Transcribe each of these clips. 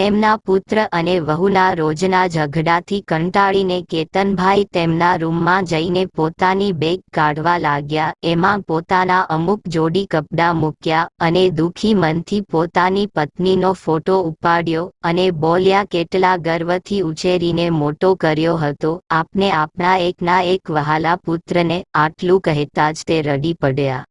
તેમના પુત્ર અને વહુના રોજના ઝઘડાથી કંટાળીને કેતનભાઈ તેમના રૂમમાં જઈને પોતાની બેગ કાઢવા લાગ્યા. એમાં પોતાના અમુક જોડી કપડાં મૂક્યા અને દુઃખી મનથી પોતાની પત્નીનો ફોટો ઉપાડ્યો અને બોલ્યા, કેટલા ગર્વથી ઉછેરીને મોટો કર્યો હતો. આપને આપણા એકના એક વહાલા પુત્રને આટલું કહેતા જ તે રડી પડ્યા.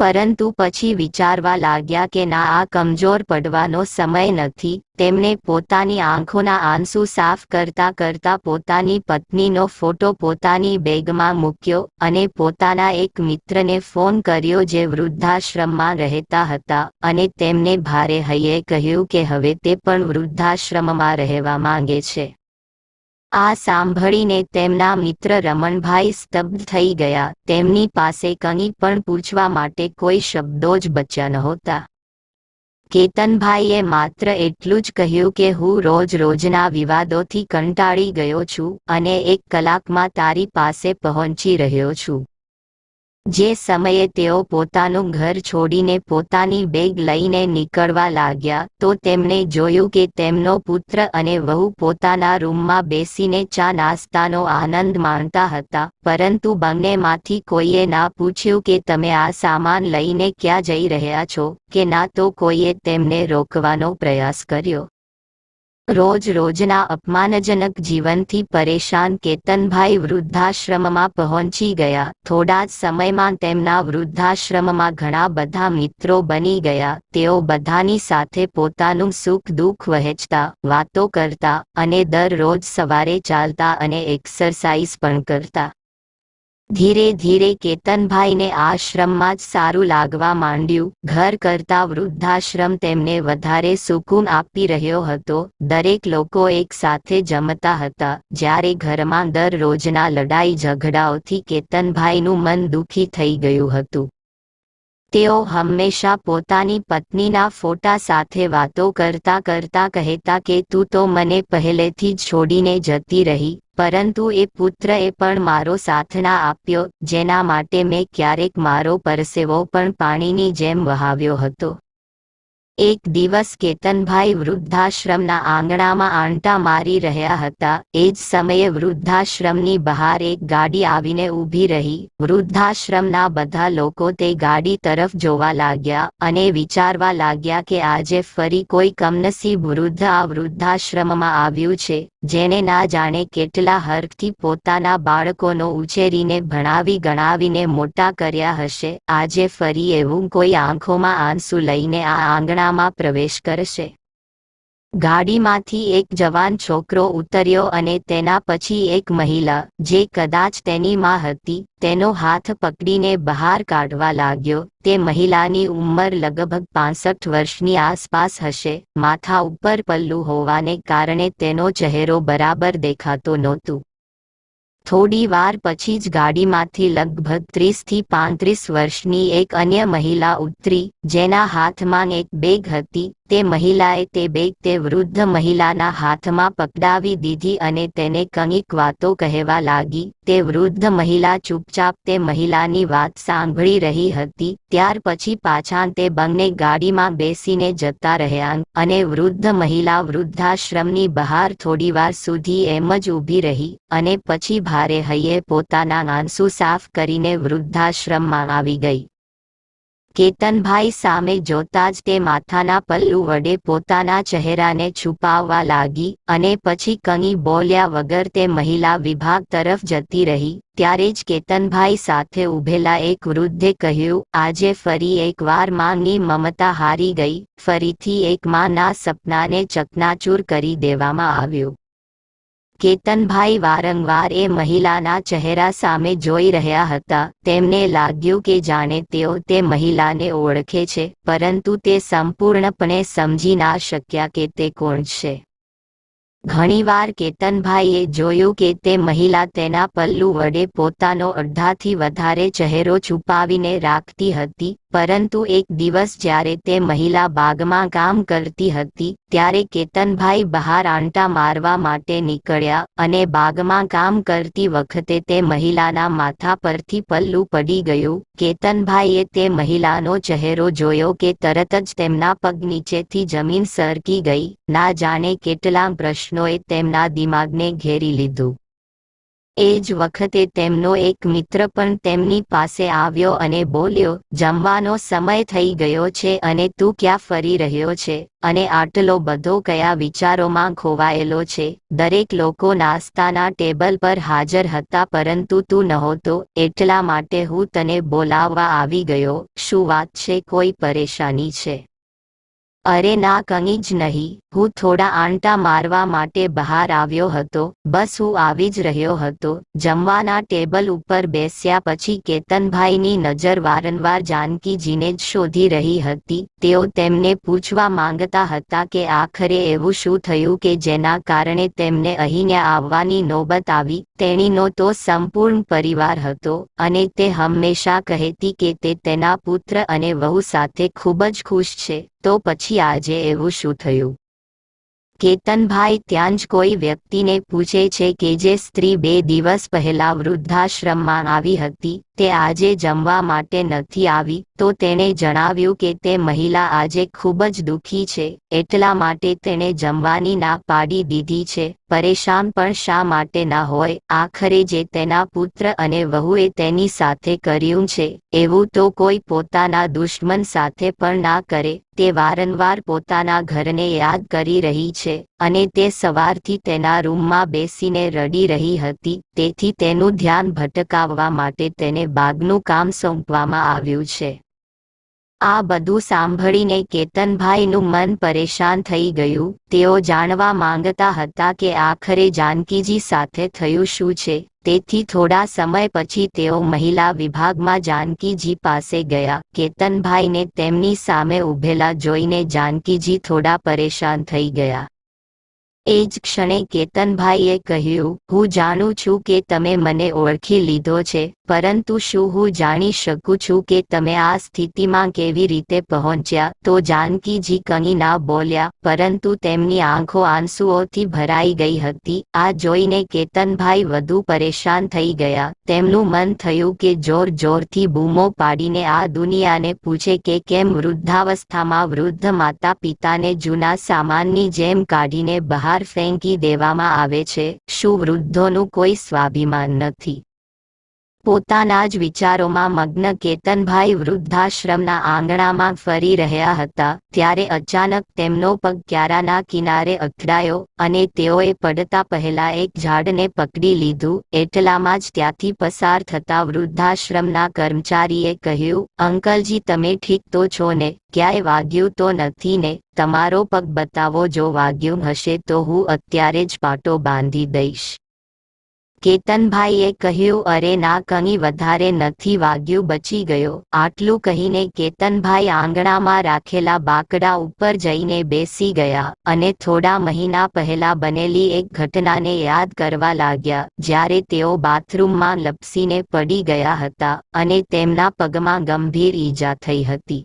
પરંતુ પછી વિચારવા લાગ્યા કે ના, આ કમજોર પડવાનો સમય નથી. તેમણે પોતાની આંખોના આંસુ સાફ કરતા કરતા પોતાની પત્નીનો ફોટો પોતાની બેગમાં મૂક્યો અને પોતાના એક મિત્રને ફોન કર્યો જે વૃદ્ધાશ્રમમાં રહેતા હતા અને તેમને ભારે હૈયે કહ્યું કે હવે તે પણ વૃદ્ધાશ્રમમાં રહેવા માંગે છે. આ સાંભળીને તેમના મિત્ર રમણભાઈ સ્તબ્ધ થઈ ગયા. તેમની પાસે કંઈ પણ પૂછવા માટે કોઈ શબ્દો જ બચ્યા નહોતા. કેતનભાઈએ માત્ર એટલું જ કહ્યું કે હું રોજ રોજના વિવાદોથી કંટાળી ગયો છું અને એક કલાકમાં તારી પાસે પહોંચી રહ્યો છું. જે સમયે તેઓ પોતાનું ઘર છોડીને પોતાની બેગ લઈને નીકળવા લાગ્યા, તો તેમણે જોયું કે તેમનો પુત્ર અને વહુ પોતાના રૂમમાં બેસીને ચા નાસ્તાનો આનંદ માણતા હતા, પરંતુ બંનેમાંથી કોઈએ ના પૂછ્યું કે તમે આ સામાન લઈને ક્યાં જઈ રહ્યા છો, કે ના તો કોઈએ તેમને રોકવાનો પ્રયાસ કર્યો. રોજ રોજના અપમાનજનક જીવનથી પરેશાન કેતનભાઈ વૃદ્ધાશ્રમમાં પહોંચી ગયા. થોડા જ સમયમાં તેમના વૃદ્ધાશ્રમમાં ઘણા બધા મિત્રો બની ગયા. તેઓ બધાની સાથે પોતાનું સુખ દુઃખ વહેંચતા, વાતો કરતા અને દરરોજ સવારે ચાલતા અને એક્સરસાઇઝ પણ કરતા. ધીરે ધીરે કેતનભાઈને આશ્રમમાં જ સારું લાગવા માંડ્યું. ઘર કરતા વૃદ્ધાશ્રમ તેમને વધારે સુકૂન આપી રહ્યો હતો. દરેક લોકો એક સાથે જમતા હતા. જ્યારે ઘરમાં દરરોજના લડાઈ ઝઘડાઓથી કેતનભાઈનું મન દુઃખી થઈ ગયું હતું. તેઓ હંમેશા પોતાની પત્નીના ફોટા સાથે વાતો કરતા કરતા કહેતા કે, તું તો મને પહેલેથી જ છોડીને જતી રહી, પરંતુ એ પુત્રએ પણ મારો સાથ ના આપ્યો, જેના માટે મેં ક્યારેક મારો પરસેવો પણ પાણીની જેમ વહાવ્યો હતો. એક દિવસ કેતનભાઈ વૃદ્ધાશ્રમના આંગણામાં આંટા મારી રહ્યા હતા. એ જ સમયે વૃદ્ધાશ્રમની બહાર એક ગાડી આવીને ઊભી રહી. વૃદ્ધાશ્રમના બધા લોકો તે ગાડી તરફ જોવા લાગ્યા અને વિચારવા લાગ્યા કે આજે ફરી કોઈ કમનસીબ વૃદ્ધ આ વૃદ્ધાશ્રમમાં આવ્યું છે જેને ના જાણે કેટલા હર્કથી પોતાના બાળકોનો ઉછેરીને ભણાવી ગણાવીને મોટા કર્યા હશે. આજે ફરી એવું કોઈ આંખોમાં આંસુ લઈને આ આંગણા ગામડામાં પ્રવેશ કરશે. ગાડીમાંથી એક જવાન છોકરો ઉતર્યો અને તેના પછી એક મહિલા, જે કદાચ તેની માં હતી, તેનો હાથ પકડીને બહાર કાઢવા લાગ્યો. તે મહિલાની ઉંમર લગભગ પાસઠ વર્ષની આસપાસ હશે. માથા ઉપર પલ્લું હોવાને કારણે તેનો ચહેરો બરાબર દેખાતો નહોતું. થોડી વાર પછી જ ગાડીમાંથી લગભગ ત્રીસથી પાંત્રીસ વર્ષની એક અન્ય મહિલા ઉતરી, જેના હાથમાં એક બેગ હતી. તે મહિલાએ તે બેગ તે વૃદ્ધ મહિલાના હાથમાં પકડાવી દીધી અને તેને કંઈક વાતો કહેવા લાગી. તે વૃદ્ધ મહિલા ચૂપચાપ તે મહિલાની વાત સાંભળી રહી હતી. ત્યાર પછી પાછા તે બંને ગાડીમાં બેસીને જતા રહ્યા અને વૃદ્ધ મહિલા વૃદ્ધાશ્રમની બહાર થોડીવાર સુધી એમ જ ઊભી રહી અને પછી ભારે હૈયે પોતાના આંસુ સાફ કરીને વૃદ્ધાશ્રમમાં આવી ગઈ. કેતનભાઈ સામે જોતા જ તે માથાના પલ્લુ વડે પોતાના ચહેરાને છુપાવવા લાગી અને પછી કંઈ બોલ્યા વગર તે મહિલા વિભાગ તરફ જતી રહી. ત્યારે જ કેતનભાઈ સાથે ઉભેલા એક વૃદ્ધે કહ્યું, આજે ફરી એકવાર માંની મમતા હારી ગઈ. ફરીથી એક માના સપનાને ચકનાચૂર કરી દેવામાં આવ્યું. કેતનભાઈ વારંવાર એ મહિલાના ચહેરા સામે જોઈ રહ્યા હતા. તેમને લાગ્યું કે જાણે તેઓ તે મહિલાને ઓળખે છે, પરંતુ તે સંપૂર્ણપણે સમજી ના શક્યા કે તે કોણ છે. ઘણીવાર કેતનભાઈએ જોયું કે તે મહિલા તેના પલ્લુ વડે પોતાનો અડધાથી વધારે ચહેરો છુપાવીને રાખતી હતી પરંતુ એક દિવસ જ્યારે તે મહિલા બાગમાં કામ કરતી હતી, ત્યારે કેતનભાઈ બહાર આંટા મારવા માટે નીકળ્યા અને બાગમાં કામ કરતી વખતે તે મહિલાના માથા પરથી પલ્લું પડી ગયું. કેતનભાઈએ તે મહિલાનો ચહેરો જોયો કે તરત જ તેમના પગ નીચેથી જમીન સરકી ગઈ. ના જાણે કેટલા પ્રશ્નોએ તેમના દિમાગને ઘેરી લીધું. એ જ વખતે તેમનો એક મિત્ર પણ તેમની પાસે આવ્યો અને બોલ્યો, જમવાનો સમય થઈ ગયો છે અને તું ક્યાં ફરી રહ્યો છે? અને આટલો બધો કયા વિચારોમાં ખોવાયેલો છે? દરેક લોકો નાસ્તાના ટેબલ પર હાજર હતા પરંતુ તું નહોતો, એટલા માટે હું તને બોલાવવા આવી ગયો. શું વાત છે? કોઈ પરેશાની છે? અરે ના, કંઈ જ નહીં. હું થોડા આંટા મારવા માટે બહાર આવ્યો હતો. બસ હું આવી જ રહ્યો હતો. જમવાના ટેબલ ઉપર બેસ્યા પછી કેતનભાઈની નજર વારંવાર જાનકીજીને જ શોધી રહી હતી. તેઓ તેમને પૂછવા માંગતા હતા કે આખરે એવું શું થયું કે જેના કારણે તેમને અહીંયા આવવાની નોબત આવી. તેણીનો તો સંપૂર્ણ પરિવાર હતો અને તે હંમેશા કહેતી કે તે તેના પુત્ર અને વહુ સાથે ખૂબ જ ખુશ છે. તો પછી આજે એવું શું થયું? કેતનભાઈ ત્યાં જ કોઈ વ્યક્તિને પૂછે છે કે જે સ્ત્રી બે દિવસ પહેલા વૃદ્ધાશ્રમમાં આવી હતી. તે આજે જમવા માટે નથી આવી, તો તેણે જણાવ્યું કે તે મહિલા આજે ખૂબ જ દુઃખી છે, એટલા માટે તેણે જમવાની ના પાડી દીધી છે, પરેશાન પણ શા માટે ના હોય, આખરે જે તેના પુત્ર અને વહુએ તેની સાથે કર્યું છે, એવું તો કોઈ પોતાના દુશ્મન સાથે પણ ના કરે, તે વારંવાર પોતાના ઘરને યાદ કરી રહી છે, અને તે સવારથી તેના રૂમમાં બેસીને રડી રહી હતી, તેથી તેનું ધ્યાન ભટકાવવા માટે તેને બાગનું કામ સોંપવામાં આવ્યું છે. આ બધું સાંભળીને કેતનભાઈનું મન પરેશાન થઈ ગયું. તેઓ જાણવા માંગતા હતા કે આખરે જાનકીજી સાથે થયું શું છે. તેથી થોડા સમય પછી તેઓ મહિલા વિભાગમાં જાનકીજી પાસે ગયા. કેતનભાઈને તેમની સામે ઉભેલા જોઈને જાનકીજી થોડા પરેશાન થઈ ગયા. એ જ ક્ષણે કેતનભાઈએ કહ્યું, હું જાણું છું કે તમે મને ઓળખી લીધો છે. પરંતુ શું હું જાણી શકું છું કે તમે આ સ્થિતિમાં કેવી રીતે પહોંચ્યા? તો જાનકીજી કંઈ ના બોલ્યા, પરંતુ તેમની આંખો આંસુઓથી ભરાઈ ગઈ હતી. આ જોઈને કેતનભાઈ વધુ પરેશાન થઈ ગયા. તેમનું મન થયું કે જોર જોરથી બૂમો પાડીને આ દુનિયાને પૂછે કે કેમ વૃદ્ધાવસ્થામાં વૃદ્ધ માતા પિતાને જૂના સામાનની જેમ કાઢીને બહાર ફેંકી દેવામાં આવે છે? શું વૃદ્ધોનું કોઈ સ્વાભિમાન નથી? પોતાના જ વિચારોમાં મગ્ન કેતનભાઈ વૃદ્ધાશ્રમના આંગણામાં ફરી રહ્યા હતા, ત્યારે અચાનક તેમનો પગ ક્યારાના કિનારે અથડાયો અને તેઓએ પડતા પહેલા એક ઝાડને પકડી લીધું, એટલામાં જ ત્યાંથી પસાર થતા વૃદ્ધાશ્રમના કર્મચારીએ કહ્યું, અંકલજી, તમે ઠીક તો છો ને? ક્યાંય વાગ્યું તો નથી ને? તમારો પગ બતાવો જો વાગ્યું હશે તો હું અત્યારે જ પાટો બાંધી દઈશ. કેતનભાઈએ કહ્યું, અરે ના, કંઈ વધારે નથી, વાગ્યું, બચી ગયો. આટલું કહીને કેતનભાઈ આંગણામાં રાખેલા બાકડા ઉપર જઈને બેસી ગયા અને થોડા મહિના પહેલા બનેલી એક ઘટનાને યાદ કરવા લાગ્યા, જ્યારે તેઓ બાથરૂમમાં લપસીને પડી ગયા હતા અને તેમના પગમાં ગંભીર ઈજા થઈ હતી.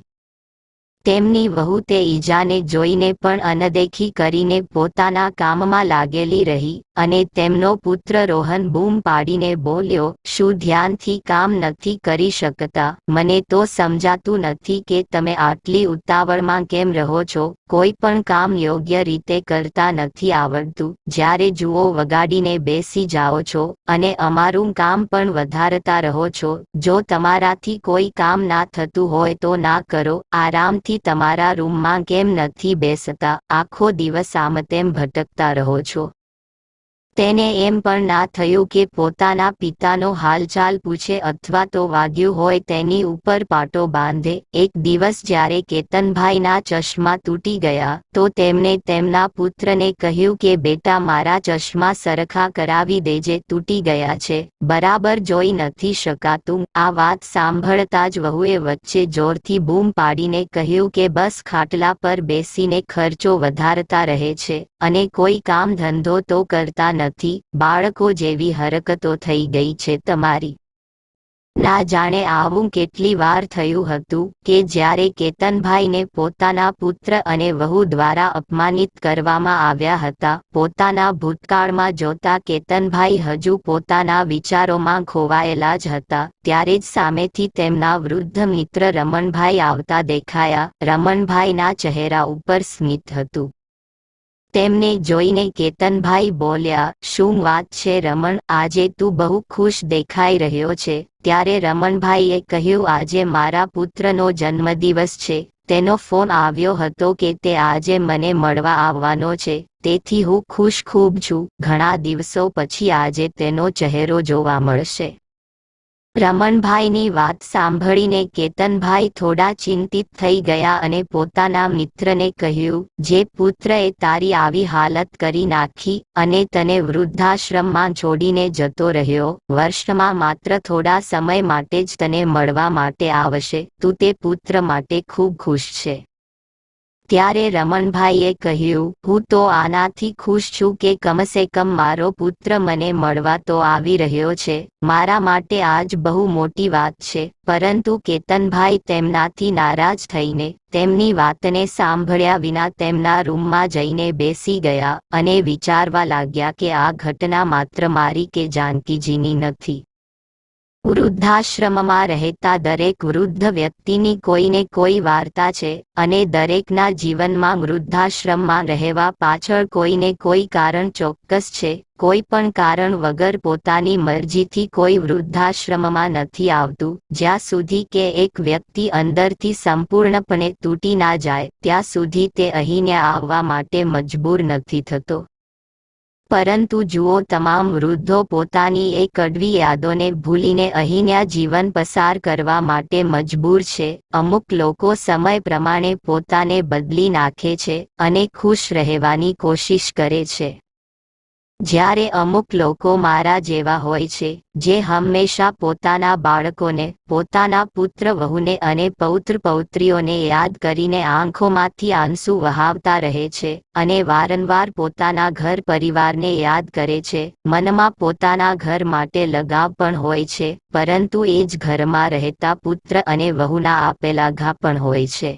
તેમની વહુ તે ઈજાને જોઈને પણ અનદેખી કરીને પોતાના કામમાં લાગેલી રહી અને તેમનો પુત્ર રોહન બૂમ પાડીને બોલ્યો, શું ધ્યાનથી કામ નથી કરી શકતા? મને તો સમજાતું નથી કે તમે આટલી ઉતાવળમાં કેમ રહો છો. કોઈ પણ કામ યોગ્ય રીતે કરતા નથી આવડતું. જ્યારે જુઓ વગાડીને બેસી જાઓ છો અને અમારું કામ પણ વધારતા રહો છો. જો તમારાથી કોઈ કામ ના થતું હોય તો ના કરો. આરામથી પછી તમારા રૂમમાં કેમ નથી બેસતા? આખો દિવસ આમ તેમ ભટકતા રહો છો. તેને એમ પણ ના થયું કે પોતાના પિતાનો હાલચાલ પૂછે અથવા તો વાગ્યું હોય તેની ઉપર પાટો બાંધે. એક દિવસ જ્યારે કેતનભાઈના ચશ્મા તૂટી ગયા, તો તેમણે તેમના પુત્રને કહ્યું કે, બેટા, મારા ચશ્મા સરખા કરાવી દેજે, તૂટી ગયા છે. બરાબર જોઈ નથી શકાતું. આ વાત સાંભળતા જ વહુએ વચ્ચે જોરથી બૂમ પાડીને કહ્યું કે, બસ ખાટલા પર બેસીને ખર્ચો વધારતા રહે છે. અને કોઈ કામ ધંધો તો કરતા નથી, બાળકો જેવી હરકતો થઈ ગઈ છે તમારી. ના જાણે આવું કેટલી વાર થયું હતું કે જ્યારે કેતનભાઈને પોતાના પુત્ર અને વહુ દ્વારા અપમાનિત કરવામાં આવ્યા હતા, પોતાના ભૂતકાળમાં જોતા કેતનભાઈ હજુ પોતાના વિચારોમાં ખોવાયેલા જ હતા, ત્યારે જ સામેથી તેમના વૃદ્ધ મિત્ર રમણભાઈ આવતા દેખાયા, રમણભાઈના ચહેરા ઉપર સ્મિત હતું. તેમને જોઈને કેતનભાઈ બોલ્યા, શું વાત છે રમણ? આજે તું બહુ ખુશ દેખાઈ રહ્યો છે. ત્યારે રમણભાઈએ કહ્યું, આજે મારા પુત્રનો જન્મદિવસ છે. તેનો ફોન આવ્યો હતો કે તે આજે મને મળવા આવવાનો છે. તેથી હું ખુશ ખૂબ છું. ઘણા દિવસો પછી આજે તેનો ચહેરો જોવા મળશે. રમણભાઈની વાત સાંભળીને કેતનભાઈ થોડા ચિંતિત થઈ ગયા અને પોતાના મિત્રને કહ્યું, જે પુત્રએ તારી આવી હાલત કરી નાખી અને તને વૃદ્ધાશ્રમમાં છોડીને જતો રહ્યો, વર્ષમાં માત્ર થોડા સમય માટે જ તને મળવા માટે આવશે, તું તે પુત્ર માટે ખૂબ ખુશ છે. ત્યારે રમણભાઈએ કહ્યું, હું તો આનાથી ખુશ છું કે કમસે કમ મારો પુત્ર મને મળવા તો આવી રહ્યો છે. મારા માટે આજ બહુ મોટી વાત છે. પરંતુ કેતનભાઈ તેમનાથી નારાજ થઈને તેમની વાતને સાંભળ્યા વિના તેમના રૂમમાં જઈને બેસી ગયા અને વિચારવા લાગ્યા કે આ ઘટના માત્ર મારી કે જાનકીજીની નથી. વૃદ્ધાશ્રમમાં રહેતા દરેક વૃદ્ધ વ્યક્તિની કોઈને કોઈ વાર્તા છે અને દરેકના જીવનમાં વૃદ્ધાશ્રમમાં રહેવા પાછળ કોઈને કોઈ કારણ ચોક્કસ છે, કોઈ પણ કારણ વગર પોતાની મરજીથી કોઈ વૃદ્ધાશ્રમમાં નથી આવતું. જ્યાં સુધી કે એક વ્યક્તિ અંદરથી સંપૂર્ણપણે તૂટી ના જાય, ત્યાં સુધી તે અહીંને આવવા માટે મજબૂર નથી થતો. પરંતુ જુઓ, તમામ વૃદ્ધો પોતાની એ કડવી યાદોને ભૂલીને અહીંના જીવન પસાર કરવા માટે મજબૂર છે. અમુક લોકો સમય પ્રમાણે પોતાને બદલી નાખે છે અને ખુશ રહેવાની કોશિશ કરે છે. જ્યારે અમુક લોકો મારા જેવા હોય છે, જે હંમેશા પોતાના બાળકોને, પોતાના પુત્ર વહુને અને પૌત્ર પૌત્રીઓને યાદ કરીને આંખોમાંથી આંસુ વહાવતા રહે છે અને વારંવાર પોતાના ઘર પરિવારને યાદ કરે છે. મનમાં પોતાના ઘર માટે લગાવ પણ હોય છે, પરંતુ એ જ ઘરમાં રહેતા પુત્ર અને વહુના આપેલા ઘા પણ હોય છે.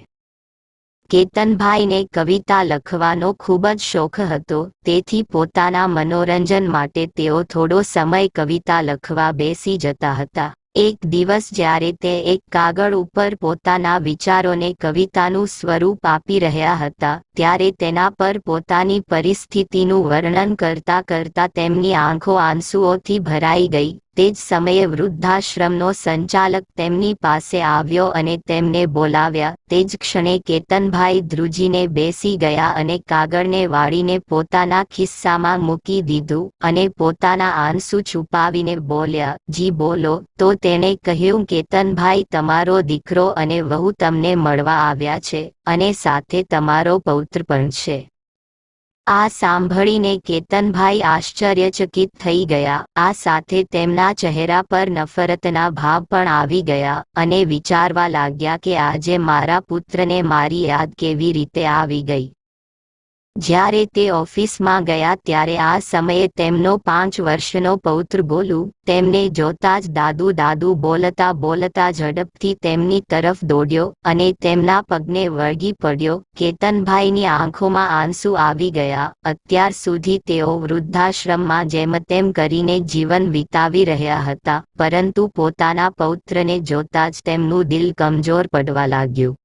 કેતનભાઈને કવિતા લખવાનો ખૂબ જ શોખ હતો. તેથી પોતાના મનોરંજન માટે તેઓ થોડો સમય કવિતા લખવા બેસી જતા હતા. એક દિવસ જ્યારે તે એક કાગળ ઉપર પોતાના વિચારોને કવિતાનું સ્વરૂપ આપી રહ્યા હતા, ત્યારે તેના પર પોતાની પરિસ્થિતિનું વર્ણન કરતા કરતા તેમની આંખો આંસુઓથી ભરાઈ ગઈ. તે જ સમયે વૃદ્ધાશ્રમનો સંચાલક તેમની પાસે આવ્યો અને તેમને બોલાવ્યા. તે જ ક્ષણે કેતનભાઈ ધ્રુજીને બેસી ગયા અને કાગળને વાળીને પોતાના ખિસ્સામાં મૂકી દીધું અને પોતાના આંસુ છુપાવીને બોલ્યા, જી, બોલો. તો તેણે કહ્યું, કેતનભાઈ, તમારો દીકરો અને વહુ તમને મળવા આવ્યા છે અને સાથે તમારો પૌત્ર પણ છે. આ સાંભળીને કેતનભાઈ આશ્ચર્યચકિત થઈ ગયા. આ સાથે તેમના ચહેરા પર નફરતના ભાવ પણ આવી ગયા અને વિચારવા લાગ્યા કે આજે મારા પુત્રને મારી યાદ કેવી રીતે આવી ગઈ. જ્યારે તે ઓફિસમાં ગયા ત્યારે આ સમયે તેમનો પાંચ વર્ષનો પૌત્ર બોલું તેમને જોતા જ દાદુ દાદુ બોલતા બોલતા ઝડપથી તેમની તરફ દોડ્યો અને તેમના પગને વળગી પડ્યો. કેતનભાઈની આંખોમાં આંસુ આવી ગયા. અત્યાર સુધી તેઓ વૃદ્ધાશ્રમમાં જેમ તેમ કરીને જીવન વિતાવી રહ્યા હતા, પરંતુ પોતાના પૌત્રને જોતા જ તેમનું દિલ કમજોર પડવા લાગ્યું.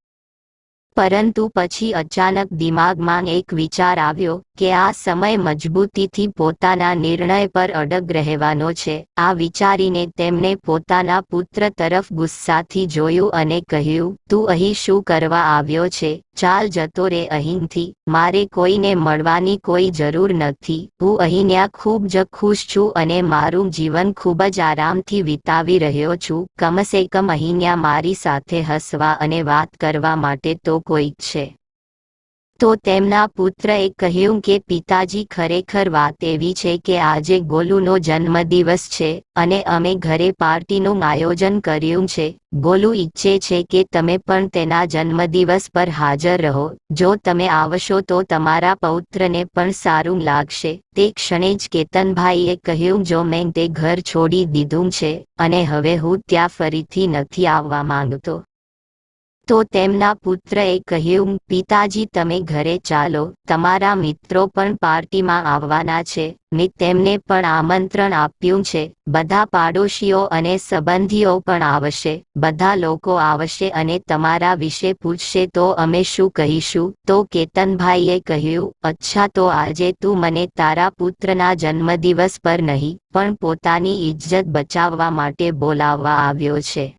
પરંતુ પછી અચાનક દિમાગમાં એક વિચાર આવ્યો કે આ સમય મજબૂતીથી પોતાના નિર્ણય પર અડગ રહેવાનો છે. આ વિચારીને તેમને પોતાના પુત્ર તરફ ગુસ્સાથી જોયું અને કહ્યું, તું અહીં શું કરવા આવ્યો છે? ચાલ જતો રે અહીંથી, મારે કોઈને મળવાની કોઈ જરૂર નથી. હું અહીંયા ખૂબ જ ખુશ છું અને મારું જીવન ખૂબ જ આરામથી વિતાવી રહ્યો છું. કમસે કમ અહીંયા મારી સાથે હસવા અને વાત કરવા માટે તો કોઈ છે. તો તેમના પુત્રએ કહ્યું કે, પિતાજી, ખરેખર વાત એવી છે કે આજે ગોલુનો જન્મદિવસ છે અને અમે ઘરે પાર્ટીનું આયોજન કર્યું છે. ગોલુ ઈચ્છે છે કે તમે પણ તેના જન્મદિવસ પર હાજર રહો. જો તમે આવશો તો તમારા પૌત્રને પણ સારું લાગશે. તે ક્ષણે જ કેતનભાઈએ કહ્યું, જો મેં તે ઘર છોડી દીધું છે અને હવે હું ત્યાં ફરીથી નથી આવવા માંગતો. તો તેમના પુત્રએ કહ્યું, પિતાજી, તમે ઘરે ચાલો. તમારા મિત્રો પણ પાર્ટીમાં આવવાના છે. મેં તેમને પણ આમંત્રણ આપ્યું છે. બધા પાડોશીઓ અને સંબંધીઓ પણ આવશે. બધા લોકો આવશે અને તમારા વિશે પૂછશે. તો અમે શું કહીશું? તો કેતનભાઈએ કહ્યું, અચ્છા, તો આજે તું મને તારા પુત્રના જન્મદિવસ પર નહીં, પણ પોતાની ઇજ્જત બચાવવા માટે બોલાવવા આવ્યો છે.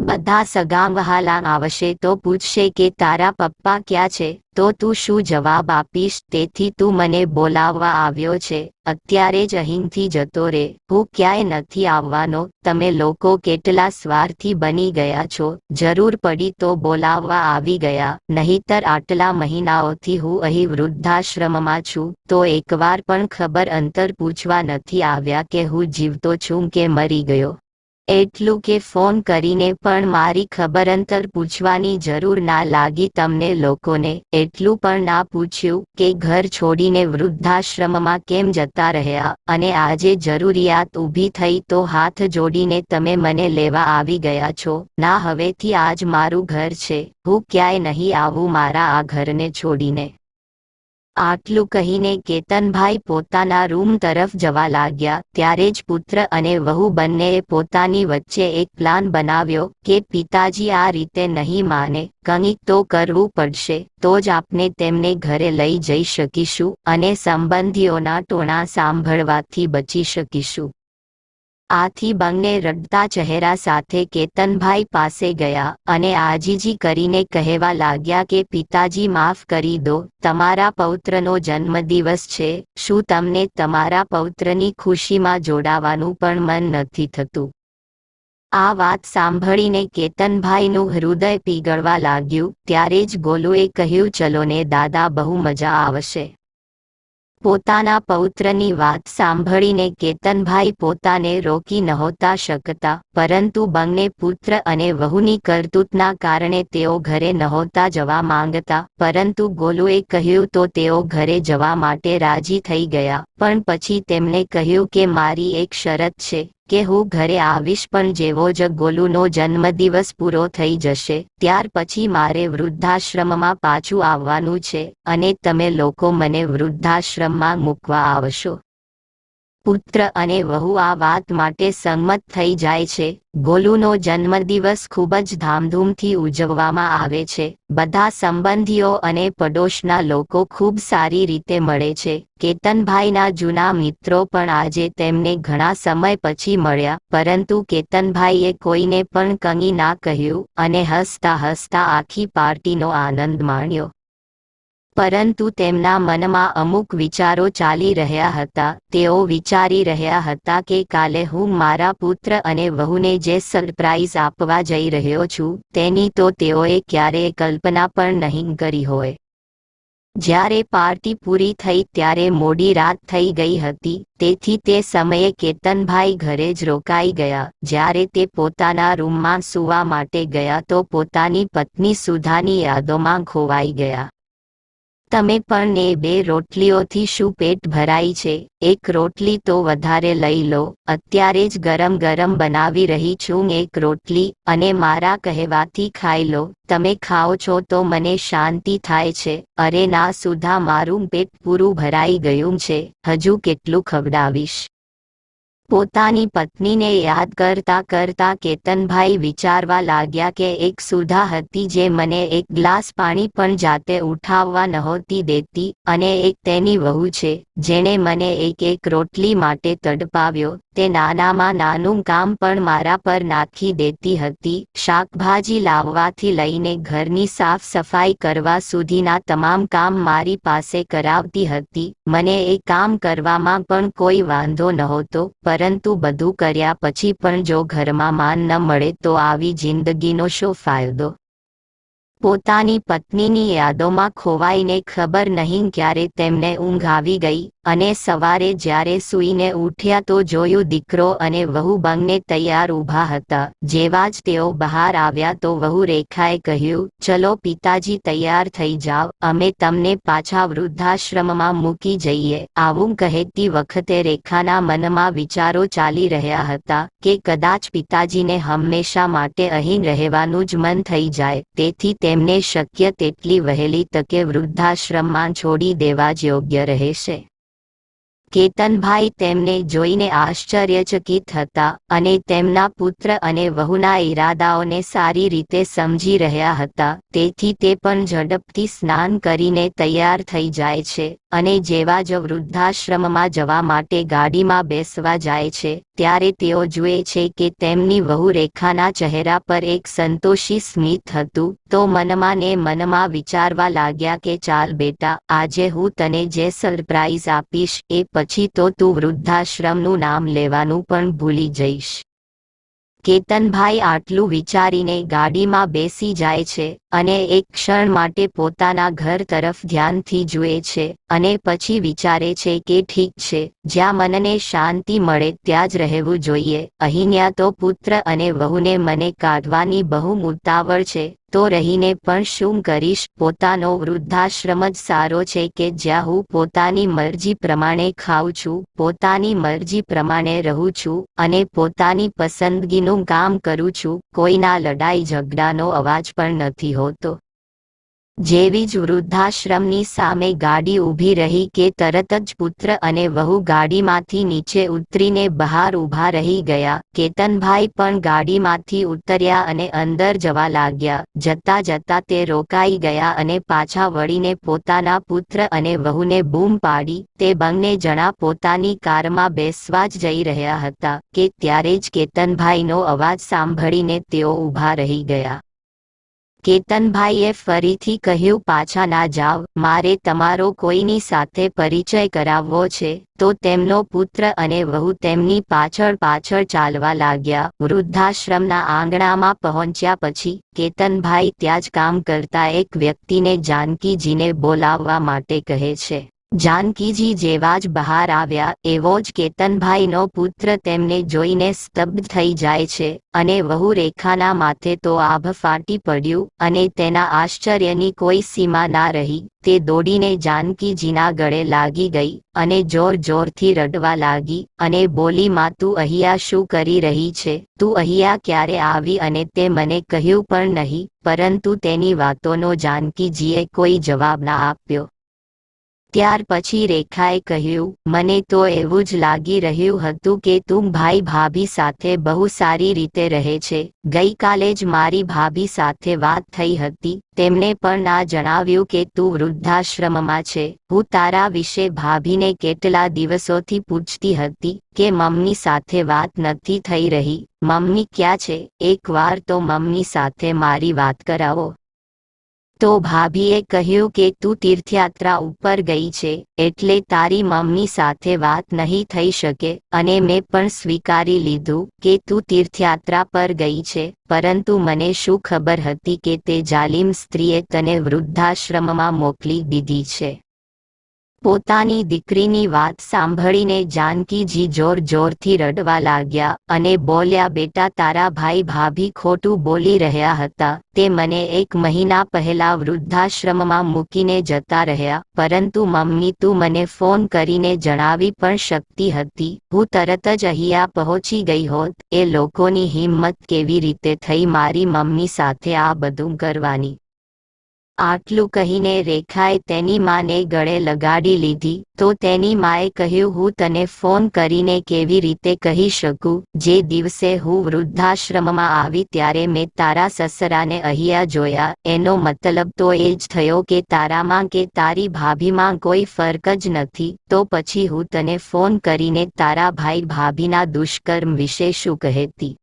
બધા સગામ વહાલા આવશે તો પૂછશે કે તારા પપ્પા ક્યાં છે? તો તું શું જવાબ આપીશ? તેથી તું મને બોલાવવા આવ્યો છે. અત્યારે જ અહીંથી જતો રે. હું ક્યાંય નથી આવવાનો. તમે લોકો કેટલા સ્વાર્થી બની ગયા છો. જરૂર પડી તો બોલાવવા આવી ગયા. નહીતર આટલા મહિનાઓથી હું અહીં વૃદ્ધાશ્રમમાં છું. તો એકવાર પણ ખબર અંતર પૂછવા નથી આવ્યા કે હું જીવતો છું કે મરી ગયો. એટલું કે ફોન કરીને પણ મારી ખબર અંતર પૂછવાની જરૂર ના લાગી તમને લોકોને. એટલું પણ ના પૂછ્યું કે ઘર છોડીને વૃદ્ધાશ્રમમાં કેમ જતા રહ્યા અને આજે જરૂરિયાત ઊભી થઈ તો હાથ જોડીને તમે મને લેવા આવી ગયા છો. ના, હવેથી આજ મારું ઘર છે. હું ક્યાંય નહીં આવું મારા આ ઘરને છોડીને. આટલું કહીને કેતનભાઈ પોતાના રૂમ તરફ જવા લાગ્યા. ત્યારે જ પુત્ર અને વહુ બંનેએ પોતાની વચ્ચે એક પ્લાન બનાવ્યો કે પિતાજી આ રીતે નહીં માને, કંઈક તો કરવું પડશે, તો જ આપણે તેમને ઘરે લઈ જઈ શકીશું અને સંબંધીઓના ટોણા સાંભળવાથી બચી શકીશું. આથી બંને રડતા ચહેરા સાથે કેતનભાઈ પાસે ગયા અને આજીજી કરીને કહેવા લાગ્યા કે, પિતાજી, માફ કરી દો. તમારા પૌત્રનો જન્મદિવસ છે. શું તમને તમારા પૌત્રની ખુશીમાં જોડાવાનું પણ મન નથી થતું? આ વાત સાંભળીને કેતનભાઈનું હૃદય પીગળવા લાગ્યું. ત્યારે જ ગોલુએ કહ્યું ચલો ને દાદા, બહુ મજા આવશે. પોતાના પૌત્રની વાત સાંભળીને કેતનભાઈ પોતાને રોકી નહોતા શકતા, પરંતુ બંને પુત્ર અને વહુની કરતૂતના કારણે તેઓ ઘરે નહોતા જવા માંગતા, પરંતુ ગોલુએ કહ્યું તો તેઓ ઘરે જવા માટે રાજી થઈ ગયા, પણ પછી તેમણે કહ્યું કે મારી એક શરત છે. કે હું ઘરે આવીશ પણ જેવો જ ગોલુનો જન્મદિવસ પૂરો થઈ જશે, ત્યાર પછી મારે વૃદ્ધાશ્રમમાં પાછું આવવાનું છે, અને તમે લોકો મને વૃદ્ધાશ્રમમાં મૂકવા આવશો. પુત્ર અને વહુ આ વાત માટે સંમત થઈ જાય છે. ગોલુનો જન્મદિવસ ખૂબ જ ધામધૂમથી ઉજવવામાં આવે છે. બધા સંબંધીઓ અને પડોશના લોકો ખૂબ સારી રીતે મળે છે. કેતનભાઈના જૂના મિત્રો પણ આજે તેમને ઘણા સમય પછી મળ્યા, પરંતુ કેતનભાઈએ કોઈને પણ કંઈ ના કહ્યું અને હસતા હસતા આખી પાર્ટીનો આનંદ માણ્યો. પરંતુ તેમના મનમાં અમુક વિચારો ચાલી રહ્યા હતા. તેઓ વિચારી રહ્યા હતા કે કાલે હું મારા પુત્ર અને વહુને જે સરપ્રાઈઝ આપવા જઈ રહ્યો છું, તેની તો તેઓએ ક્યારેય કલ્પના પણ નહીં કરી હોય. જ્યારે પાર્ટી પૂરી થઈ ત્યારે મોડી રાત થઈ ગઈ હતી, તેથી તે સમયે કેતનભાઈ ઘરે જ રોકાઈ ગયા. જ્યારે તે પોતાના રૂમમાં સૂવા માટે ગયા તો પોતાની પત્ની સુધાની યાદોમાં ખોવાઈ ગયા. તમે પણ એ બે રોટલીઓથી શું પેટ ભરાય છે? એક રોટલી તો વધારે લઈ લો. અત્યારે જ ગરમ ગરમ બનાવી રહી છું એક રોટલી અને મારા કહેવાથી ખાઈ લો. તમે ખાઓ છો તો મને શાંતિ થાય છે. અરે ના, સુધા, મારું પેટ પૂરું ભરાઈ ગયું છે. હજુ કેટલું ખવડાવીશ? પોતાની પત્નીને યાદ કરતા કરતા કેતનભાઈ વિચારવા લાગ્યા કે એક સુધા હતી જે મને એક ગ્લાસ પાણી પણ જાતે ઉઠાવવા નહોતી દેતી અને એક તેની વહુ છે. જેણે મને એક એક રોટલી માટે તડપાવ્યો, તે નાનામાં નાનું કામ પણ મારા પર નાખી દેતી હતી. શાકભાજી લાવવાથી લઈને ઘરની સાફ સફાઈ કરવા સુધીના તમામ કામ મારી પાસે કરાવતી હતી. મને એ કામ કરવામાં પણ કોઈ વાંધો નહોતો, પરંતુ બધું કર્યા પછી પણ જો ઘરમાં માન ન મળે તો આવી જિંદગીનો શું ફાયદો? પોતાની પત્નીની યાદોમાં ખોવાઈને ખબર નહીં ક્યારે તેમને ઊંઘ આવી ગઈ. અને સવારે જ્યારે સૂઈને ઉઠ્યા તો જોયું દીકરો અને વહુ બંને તૈયાર ઊભા હતા. જેવા જ તેઓ બહાર આવ્યા તો વહુ રેખાએ કહ્યું, ચલો પિતાજી તૈયાર થઈ જાવ અમે તમને પાછા વૃદ્ધાશ્રમમાં મૂકી જઈએ. આવું કહેતી વખતે રેખાના મનમાં વિચારો ચાલી રહ્યા હતા કે કદાચ પિતાજીને હંમેશા માટે અહીં રહેવાનું જ મન થઈ જાય. તેથી તેમને શક્ય તેટલી વહેલી તકે વૃદ્ધાશ્રમમાં છોડી દેવા જ યોગ્ય રહેશે. કેતનભાઈ તેમને જોઈને આશ્ચર્યચકિત હતા અને તેમના પુત્ર અને વહુના ઈરાદાઓને સારી રીતે સમજી રહ્યા હતા. તેથી તે પણ ઝડપથી સ્નાન કરીને તૈયાર થઈ જાય છે અને જેવા જ વૃદ્ધાશ્રમમાં જવા માટે ગાડીમાં બેસવા જાય છે. ત્યારે તેઓ જુએ છે કે તેમની વહુ રેખાના ચહેરા પર એક સંતોષી સ્મિત હતું. તો મનમાં ને મનમાં વિચારવા લાગ્યા કે ચાલ બેટા, આજે હું તને જે સરપ્રાઈઝ આપીશ એ પછી તો તું વૃદ્ધાશ્રમનું નામ લેવાનું પણ ભૂલી જઈશ. કેતનભાઈ આટલું વિચારીને ગાડીમાં બેસી જાય છે અને એક ક્ષણ માટે પોતાના ઘર તરફ ધ્યાનથી જુએ છે અને પછી વિચારે છે કે ઠીક છે જ્યાં મનને શાંતિ મળે ત્યાં જ રહેવું જોઈએ. અહીંયા તો પુત્ર અને વહુને મને કાઢવાની બહુ ઉતાવળ છે, તો રહીને પણ શું કરીશ? પોતાનો વૃદ્ધાશ્રમ જ સારો છે કે જ્યાં હું પોતાની મરજી પ્રમાણે ખાઉં છું, પોતાની મરજી પ્રમાણે રહું છું અને પોતાની પસંદગીનું કામ કરું છું. કોઈના લડાઈ ઝઘડાનો અવાજ પણ નથી હોતો. જેવી જ વૃદ્ધાશ્રમની સામે ગાડી ઊભી રહી કે તરત જ પુત્ર અને વહુ ગાડીમાંથી નીચે ઉતરીને બહાર ઊભા રહી ગયા. કેતનભાઈ પણ ગાડીમાંથી ઉતર્યા અને અંદર જવા લાગ્યા. જતા જતા તે રોકાઈ ગયા અને પાછા વળીને પોતાના પુત્ર અને વહુને બૂમ પાડી. તે બંને જણા પોતાની કારમાં બેસવા જ જઈ રહ્યા હતા કે ત્યારે જ કેતનભાઈનો અવાજ સાંભળીને તેઓ ઊભા રહી ગયા. કેતનભાઈએ ફરીથી કહ્યું, પાછા ના જાવ, મારે તમારો કોઈની સાથે પરિચય કરાવવો છે. તો તેમનો પુત્ર અને વહુ તેમની પાછળ પાછળ ચાલવા લાગ્યા. વૃદ્ધાશ્રમના આંગણામાં પહોંચ્યા પછી કેતનભાઈ ત્યાં જ કામ કરતા એક વ્યક્તિને જાનકીજીને બોલાવવા માટે કહે છે. જાનકીજી જેવા જ બહાર આવ્યા, એવો જ કેતનભાઈનો પુત્ર તેમને જોઈને સ્તબ્ધ થઈ જાય છે અને વહુ રેખાના માથે તો આભ ફાટી પડ્યું અને તેના આશ્ચર્યની કોઈ સીમા ના રહી. તે દોડીને જાનકીજીના ગળે લાગી ગઈ અને જોર જોરથી રડવા લાગી અને બોલી, માં, તું અહીંયા શું કરી રહી છે? તું અહીંયા ક્યારે આવી અને તે મને કહ્યું પણ નહીં, પરંતુ તેની વાતોનો જાનકીજીએ કોઈ જવાબ ના આપ્યો. ત્યાર પછી રેખાએ કહ્યું, મને તો એવું જ લાગી રહ્યું હતું કે તું ભાઈ ભાભી સાથે બહુ સારી રીતે રહે છે. ગઈકાલે જ મારી ભાભી સાથે વાત થઈ હતી. તેમણે પણ ના જણાવ્યું કે તું વૃદ્ધાશ્રમમાં છે. હું તારા વિશે ભાભીને કેટલા દિવસોથી પૂછતી હતી કે મમ્મી સાથે વાત નથી થઈ રહી. મમ્મી ક્યાં છે? એકવાર તો મમ્મી સાથે મારી વાત કરાવો. તો ભાભીએ કહ્યું કે તું તીર્થયાત્રા ઉપર ગઈ છે, એટલે તારી મમ્મી સાથે વાત નહીં થઈ શકે, અને મેં પણ સ્વીકારી લીધું કે તું તીર્થયાત્રા પર ગઈ છે, પરંતુ મને શું ખબર હતી કે તે જાલિમ સ્ત્રીએ તને વૃદ્ધાશ્રમમાં મોકલી દીધી છે. પોતાની દીકરીની વાત સાંભળીને જાનકીજી જોર જોરથી રડવા લાગ્યા અને બોલ્યા, બેટા, તારા ભાઈ ભાભી ખોટું બોલી રહ્યા હતા. તે મને એક મહિના પહેલા વૃદ્ધાશ્રમમાં મૂકીને જતા રહ્યા, પરંતુ મમ્મી, તું મને ફોન કરીને જણાવી પણ શકતી હતી. હું તરત જ અહીંયા પહોંચી ગઈ હોત. એ લોકોની હિંમત કેવી રીતે થઈ મારી મમ્મી સાથે આ બધું કરવાની? આટલું કહીને રેખાએ તેની માને ગળે લગાડી લીધી, તો તેની માએ કહ્યું, હું તને ફોન કરીને કેવી રીતે કહી શકું? જે દિવસે હું વૃદ્ધાશ્રમમાં આવી ત્યારે મેં તારા સસરાને અહીંયા જોયા. એનો મતલબ તો એ જ થયો કે તારામાં કે તારી ભાભીમાં કોઈ ફર્ક જ નથી. તો પછી હું તને ફોન કરીને તારા ભાઈ ભાભીના દુષ્કર્મ વિશે શું કહેતી?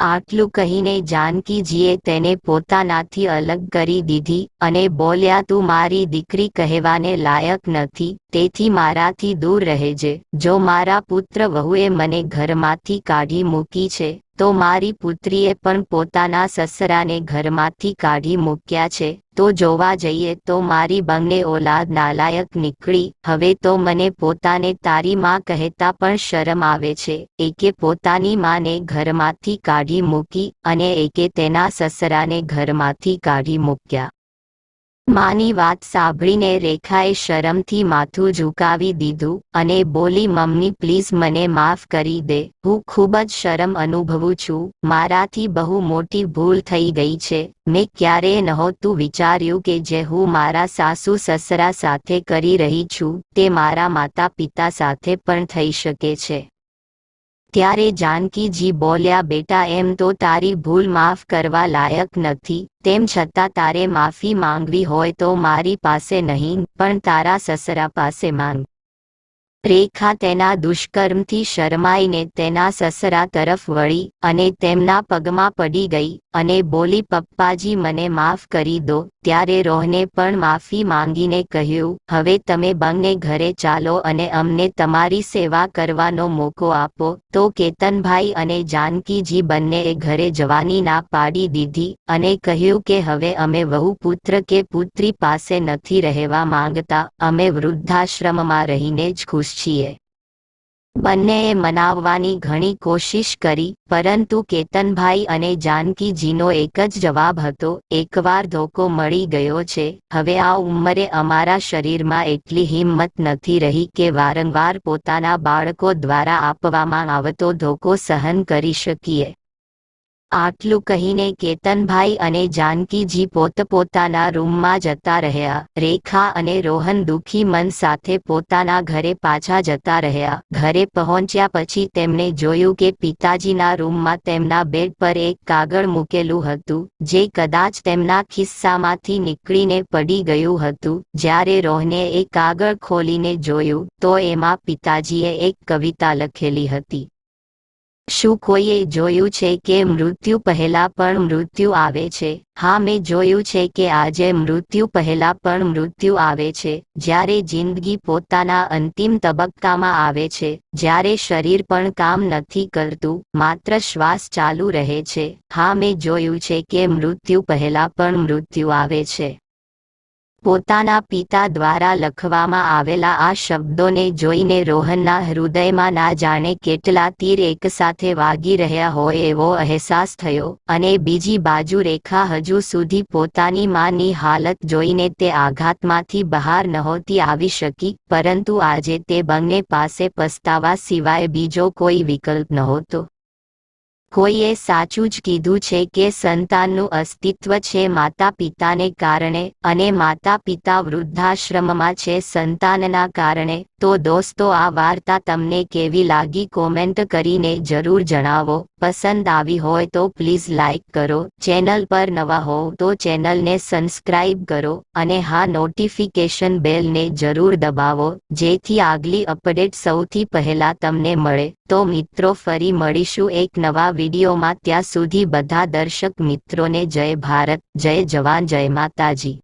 આટલું કહીને જાનકીજીએ તેને પોતાનાથી અલગ કરી દીધી અને બોલ્યા, તું મારી દીકરી કહેવાને લાયક નથી. તેથી મારાથી દૂર રહેજે જો મારા પુત્ર વહુએ મને ઘરમાંથી કાઢી મૂકી છે, તો મારી પુત્રીએ પણ પોતાના સસરાને ઘરમાંથી કાઢી મૂક્યા છે. તો જોવા જઈએ તો મારી બંને ઓલાદ નાલાયક નીકળી. હવે તો મને પોતાને તારી માં કહેતા પણ શરમ આવે છે. એકે પોતાની માને ઘરમાંથી કાઢી મૂકી અને એકે તેના સસરાને ઘરમાંથી કાઢી મૂક્યા. માની વાત સાંભળીને રેખાએ શરમથી માથું ઝુકાવી દીધું અને બોલી, મમ્મી, પ્લીઝ મને માફ કરી દે. હું ખૂબ જ શરમ અનુભવું છું. મારાથી બહુ મોટી ભૂલ થઈ ગઈ છે. મેં ક્યારેય નહોતું વિચાર્યું કે જે હું મારા સાસુ, સસરા સાથે કરી રહી છું, તે મારા માતા પિતા સાથે પણ થઈ શકે છે. ત્યારે જાનકીજી બોલ્યા, બેટા, એમ તો તારી ભૂલ માફ કરવા લાયક નથી. તેમ છતાં તારે માફી માંગવી હોય તો મારી પાસે નહીં, પણ તારા સસરા પાસે માંગ. રેખા તેના દુષ્કર્મથી શરમાઈને તેના સસરા તરફ વળી અને તેમના પગમાં પડી ગઈ અને બોલી, પપ્પાજી, મને માફ કરી દો ત્યારે રોહને પણ માફી માંગીને કહ્યું, હવે તમે બંને ઘરે ચાલો અને અમને તમારી સેવા કરવાનો મોકો આપો તો કેતનભાઈ અને જાનકીજી બંનેએ ઘરે જવાની ના પાડી દીધી અને કહ્યું કે, હવે અમે વહુ પુત્ર કે પુત્રી પાસે નથી રહેવા માંગતા. અમે વૃદ્ધાશ્રમમાં રહીને જ ખુશ છીએ. બંનેએ મનાવવાની ઘણી કોશિશ કરી, પરંતુ કેતનભાઈ અને જાનકીજીનો એક જ જવાબ હતો, એકવાર ધોકો મળી ગયો છે, હવે આ ઉંમરે અમારા શરીરમાં એટલી હિંમત નથી રહી કે વારંવાર પોતાના બાળકો દ્વારા આપવામાં આવતો ધોકો સહન કરી શકીએ. આટલું કહીને કેતનભાઈ અને જાનકીજી પોતપોતાના રૂમમાં જતા રહ્યા. રેખા અને રોહન દુઃખી મન સાથે પોતાના ઘરે પાછા જતા રહ્યા. ઘરે પહોંચ્યા પછી તેમણે જોયું કે પિતાજીના રૂમમાં તેમના બેડ પર એક કાગળ મૂકેલું હતું, જે કદાચ તેમના ખિસ્સામાંથી નીકળીને પડી ગયું હતું. જ્યારે રોહને એ કાગળ ખોલીને જોયું, તો એમાં પિતાજીએ એક કવિતા લખેલી હતી. શું કોઈએ જોયું છે કે મૃત્યુ પહેલા પણ મૃત્યુ આવે છે? હા, મેં જોયું છે કે આજે મૃત્યુ પહેલા પણ મૃત્યુ આવે છે. જ્યારે જિંદગી પોતાના અંતિમ તબક્કામાં આવે છે, જ્યારે શરીર પણ કામ નથી કરતું, માત્ર શ્વાસ ચાલુ રહે છે. હા, મેં જોયું છે કે મૃત્યુ પહેલા પણ મૃત્યુ આવે છે. પોતાના પિતા દ્વારા લખવામાં આવેલા આ શબ્દોને જોઈને રોહનના હૃદયમાં ના જાણે કેટલા તીર એકસાથે વાગી રહ્યા હોય એવો અહેસાસ થયો અને બીજી બાજુ રેખા હજુ સુધી પોતાની માની હાલત જોઈને તે આઘાતમાંથી બહાર નહોતી આવી શકી, પરંતુ આજે તે બંને પાસે પસ્તાવા સિવાય બીજો કોઈ વિકલ્પ નહોતો. કોઈએ સાચું જ કીધું છે કે સંતાનનું અસ્તિત્વ છે માતા પિતાને કારણે અને માતા પિતા વૃદ્ધાશ્રમમાં છે સંતાનના કારણે. તો દોસ્તો, આ વાર્તા તમને કેવી લાગી? કોમેન્ટ કરીને જરૂર જણાવો. પસંદ આવી હોય તો પ્લીઝ લાઇક કરો. ચેનલ પર નવા હોવ તો ચેનલને સબસ્ક્રાઇબ કરો અને હા, નોટિફિકેશન બેલને જરૂર દબાવો. જેથી આગલી અપડેટ સૌથી પહેલા તમને મળે. તો મિત્રો, ફરી મળીશું એક નવા વિડીયોમાં ત્યાં સુધી બધા દર્શક મિત્રોને જય ભારત જય જવાન જય માતાજી.